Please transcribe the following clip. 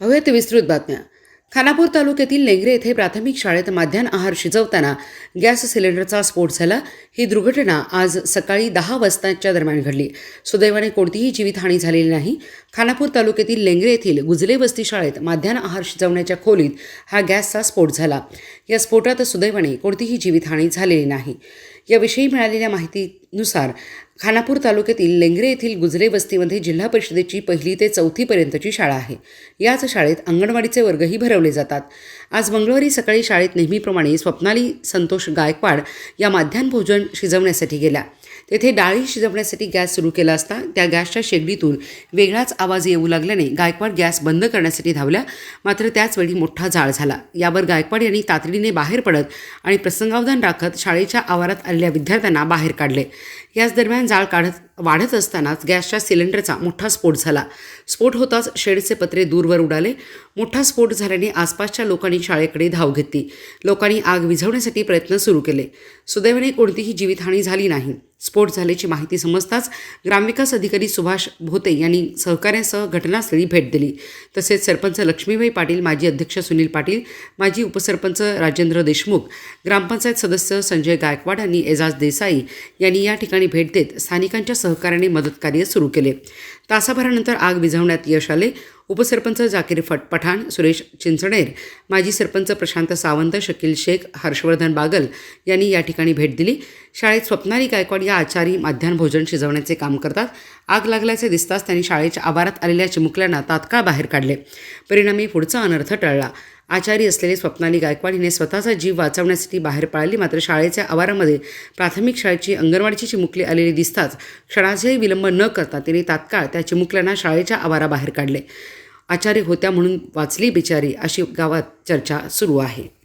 पाहूयात विस्तृत बातम्या. खानापूर तालुक्यातील लेंगरे येथे प्राथमिक शाळेत माध्यान आहार शिजवताना गॅस सिलेंडरचा स्फोट झाला. ही दुर्घटना आज सकाळी दहा वाजताच्या दरम्यान घडली. सुदैवाने कोणतीही जीवितहानी झालेली नाही. खानापूर तालुक्यातील लेंगरे येथील गुजले वस्ती शाळेत माध्यान आहार शिजवण्याच्या खोलीत हा गॅसचा स्फोट झाला. या स्फोटात सुदैवाने कोणतीही जीवितहानी झालेली नाही. याविषयी मिळालेल्या माहिती नुसार खानापूर तालुक्यातील लेंगरे येथील गुजरे वस्तीमध्ये जिल्हा परिषदेची पहिली ते चौथीपर्यंतची शाळा आहे. याच शाळेत अंगणवाडीचे वर्गही भरवले जातात. आज मंगळवारी सकाळी शाळेत नेहमीप्रमाणे स्वप्नाली संतोष गायकवाड या माध्यान्ह भोजन शिजवण्यासाठी गेल्या. तेथे डाळी शिजवण्यासाठी गॅस सुरू केला असता त्या गॅसच्या शेगडीतून वेगळाच आवाज येऊ लागल्याने गायकवाड गॅस बंद करण्यासाठी धावल्या. मात्र त्याचवेळी मोठा जाळ झाला. यावर गायकवाड यांनी तातडीने बाहेर पडत आणि प्रसंगावधान राखत शाळेच्या आवारात आलेल्या विद्यार्थ्यांना बाहेर काढले. याच दरम्यान जाळ काढत वाढत असतानाच गॅसच्या सिलेंडरचा मोठा स्फोट झाला. स्फोट होताच शेडचे पत्रे दूरवर उडाले. मोठा स्फोट झाल्याने आसपासच्या लोकांनी शाळेकडे धाव घेतली. लोकांनी आग विझवण्यासाठी प्रयत्न सुरू केले. सुदैवाने कोणतीही जीवितहानी झाली नाही. स्फोट झाल्याची माहिती समजताच ग्रामविकास अधिकारी सुभाष भोते यांनी सहकार्यासह घटनास्थळी भेट दिली. तसेच सरपंच लक्ष्मीबाई पाटील माजी अध्यक्ष सुनील पाटील माजी उपसरपंच राजेंद्र देशमुख ग्रामपंचायत सदस्य संजय गायकवाड आणि एजाज देसाई यांनी या ठिकाणी भेट देत स्थानिकांच्या सहकार्याने मदतकार्य सुरू केले. तासाभरानंतर आग विझवण्यात यश आले. उपसरपंच जाकीर फट पठाण सुरेश चिंचणेर माजी सरपंच प्रशांत सावंत शकील शेख हर्षवर्धन बागल यांनी या ठिकाणी भेट दिली. शाळेत स्वप्नाली गायकवाड या आचारी माध्यान्ह भोजन शिजवण्याचे काम करतात. आग लागल्याचे दिसताच त्यांनी शाळेच्या आवारात आलेल्या चिमुकल्यांना तात्काळ बाहेर काढले. परिणामी पुढचा अनर्थ टळला. आचारी असलेले स्वप्नाली गायकवाड हिने स्वतःचा जीव वाचवण्यासाठी बाहेर पळाली मात्र शाळेच्या आवारामध्ये प्राथमिक शाळेची अंगणवाडीची चिमुकली आलेली दिसताच क्षणाचाही विलंब न करता तिने तात्काळ त्या चिमुकल्यांना शाळेच्या आवाराबाहेर काढले. आचारी होत्या म्हणून वाचली बिचारी अशी गावात चर्चा सुरू आहे.